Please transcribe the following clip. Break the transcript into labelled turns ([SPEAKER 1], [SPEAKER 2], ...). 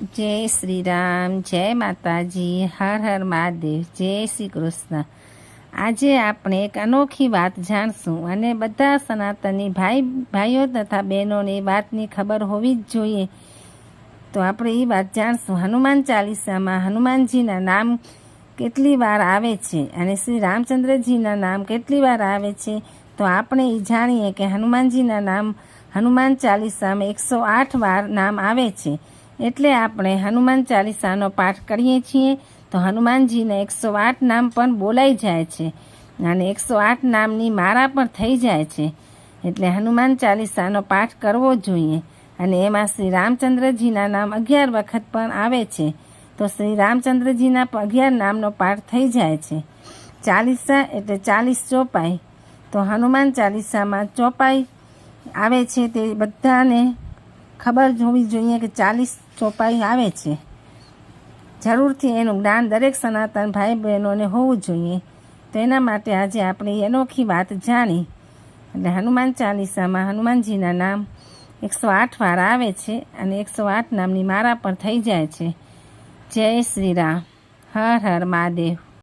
[SPEAKER 1] જય શ્રી રામ જય માતાજી, હર હર મહાદેવ, જય શ્રી કૃષ્ણ. આજે આપણે એક અનોખી વાત જાણશું અને બધા સનાતની ભાઈ, ભાઈઓ તથા બહેનોને એ વાતની ખબર હોવી જ જોઈએ. તો આપણે એ વાત જાણશું. હનુમાન ચાલીસામાં હનુમાનજીના નામ કેટલી વાર આવે છે અને શ્રી રામચંદ્રજીના નામ કેટલી વાર આવે છે? તો આપણે એ જાણીએ કે હનુમાનજીના નામ હનુમાન ચાલીસામાં એકસો આઠ વાર નામ આવે છે. એટલે આપણે હનુમાન ચાલીસાનો પાઠ કરીએ છીએ. તો હનુમાનજીને એકસો આઠ નામ પણ બોલાઈ જાય છે. અને એકસો આઠ નામની મારા પણ થઈ જાય છે. એટલે હનુમાન ચાલીસાનો પાઠ કરવો જોઈએ. અને એમાં શ્રી રામચંદ્રજીના નામ અગિયાર વખત પણ આવે છે. તો શ્રી રામચંદ્રજીના અગિયાર નામનો પાઠ થઈ જાય છે. ચાલીસા એટલે ચાલીસ ચોપાઈ. તો હનુમાન ચાલીસામાં ચોપાઈ આવે છે તે બધાને ખબર હોવી જોઈએ કે ચાલીસ ચોપાઈ આવે છે. જરૂરથી એનું જ્ઞાન દરેક સનાતન ભાઈ બહેનોને હોવું જોઈએ. તો એના માટે આજે આપણે અનોખી વાત જાણી. એટલે હનુમાન ચાલીસામાં હનુમાનજીના નામ એકસો આઠ વાર આવે છે અને એકસો આઠ નામની મારા પર થઈ જાય છે. જય શ્રી રામ. હર હર મહાદેવ.